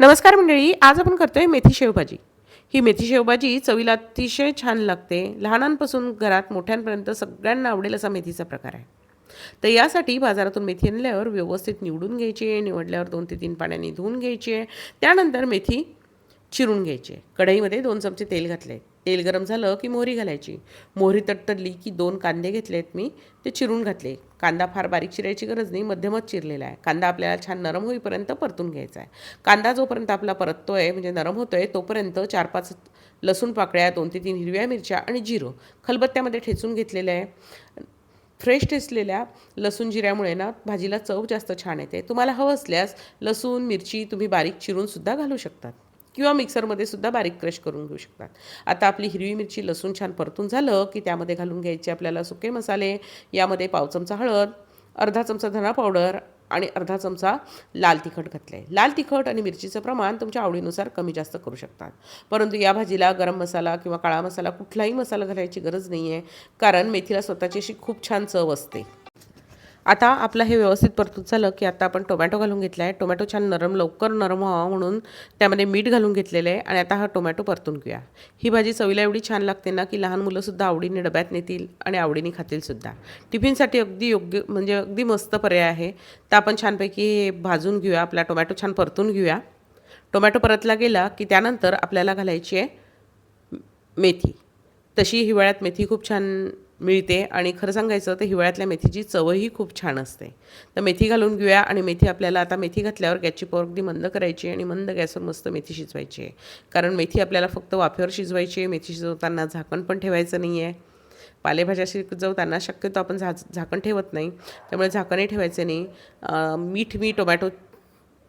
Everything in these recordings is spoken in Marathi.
नमस्कार मंडळी आज आपण करतोय मेथी शेवभाजी. ही मेथी शेवभाजी चवीला अतिशय छान लागते. लहानांपासून घरात मोठ्यांपर्यंत सगळ्यांना आवडेल असा मेथीचा प्रकार आहे. तर यासाठी बाजारातून मेथी आणल्यावर व्यवस्थित निवडून घ्यायची आहे निवडल्यावर दोन ते तीन पाण्याने धुवून घ्यायची आहे. त्यानंतर मेथी चिरून घ्यायची आहे. कढईमध्ये दोन चमचे तेल घातले. तेल गरम झालं की मोहरी घालायची. मोहरी तडतडली की दोन कांदे घेतले आहेत मी ते चिरून घातले. कांदा फार बारीक चिरायची गरज नाही मध्यमच चिरलेला आहे. कांदा आपल्याला छान नरम होईपर्यंत परतून घ्यायचा आहे. कांदा जोपर्यंत आपला परततोय म्हणजे नरम होतोय तोपर्यंत चार पाच लसूण पाकळ्या दोन ते तीन हिरव्या मिरच्या आणि जिरं खलबत्त्यामध्ये ठेचून घेतलेलं आहे. फ्रेश ठेचलेल्या लसूण जिऱ्यामुळे ना भाजीला चव जास्त छान येते. तुम्हाला हवं असल्यास लसूण मिरची तुम्ही बारीक चिरूनसुद्धा घालू शकतात. किंवा मिक्सरमध्ये सुद्धा बारीक क्रश करून घेऊ शकतात. आता आपली हिरवी मिरची लसूण छान परतून झालं की त्यामध्ये घालून घ्यायचे आपल्याला सुके मसाले यामध्ये पाव चमचा हळद अर्धा चमचा धना पावडर आणि अर्धा चमचा लाल तिखट घातलं आहे लाल तिखट आणि मिरचीचं प्रमाण तुमच्या आवडीनुसार कमी जास्त करू शकतात. परंतु या भाजीला गरम मसाला किंवा काळा मसाला कुठलाही मसाला घालायची गरज नाही आहे कारण मेथीला स्वतःची अशी खूप छान चव असते. आता आपलं हे व्यवस्थित परतून झालं की आता आपण टोमॅटो घालून घेतला आहे टोमॅटो छान नरम लवकर नरम व्हावा म्हणून त्यामध्ये मीठ घालून घेतलेलं आहे आणि आता हा टोमॅटो परतून घेऊया. ही भाजी चवीला एवढी छान लागते ना की लहान मुलंसुद्धा आवडीने डब्यात नेतील आणि आवडीने खातीलसुद्धा टिफिनसाठी अगदी योग्य म्हणजे अगदी मस्त पर्याय आहे. तर आपण छानपैकी हे भाजून घेऊया. आपला टोमॅटो छान परतून घेऊया. टोमॅटो परतला गेला की त्यानंतर आपल्याला घालायची आहे मेथी. तशी हिवाळ्यात मेथी खूप छान मिळते. आणि खरं सांगायचं तर हिवाळ्यातल्या मेथीची चवही खूप छान असते. तर मेथी घालून घेऊया आणि मेथी आपल्याला आता मेथी घातल्यावर गॅसची पोर अगदी मंद करायची आणि मंद गॅसवर मस्त मेथी शिजवायची आहे. कारण मेथी आपल्याला फक्त वाफेवर शिजवायची आहे. मेथी शिजवताना झाकण पण ठेवायचं नाही आहे. पालेभाज्या शिजवताना शक्यतो आपण झा झाकण ठेवत नाही. त्यामुळे झाकणही ठेवायचं नाही. मीठ मी टोमॅटो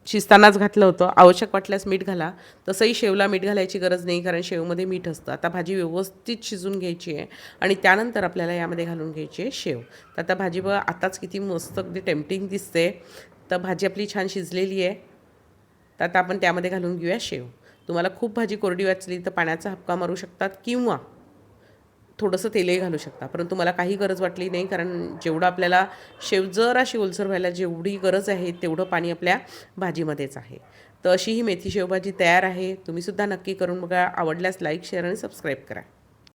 शिजतानाच घातलं होतं. आवश्यक वाटल्यास मीठ घाला. तसंही शेवला मीठ घालायची गरज नाही कारण शेवमध्ये मीठ असतं. आता भाजी व्यवस्थित शिजून घ्यायची आहे आणि त्यानंतर आपल्याला यामध्ये घालून घ्यायची आहे शेव. तर आता भाजी ब आताच किती मस्त अगदी टेम्पटिंग दिसते. तर भाजी आपली छान शिजलेली आहे. तर आता आपण त्यामध्ये घालून घेऊया शेव. तुम्हाला खूप भाजी कोरडी वाचली तर पाण्याचा हपका मारू शकतात किंवा थोडंसं तेलही घालू शकता. परंतु मला काही गरज वाटली नाही कारण जेवढं आपल्याला शेव जर अशी ओलसर व्हायला जेवढी गरज आहे तेवढं पाणी आपल्या भाजीमध्येच आहे. तर अशी ही मेथी शेवभाजी तयार आहे. तुम्हीसुद्धा नक्की करून बघा. आवडल्यास लाईक शेअर आणि सबस्क्राईब करा.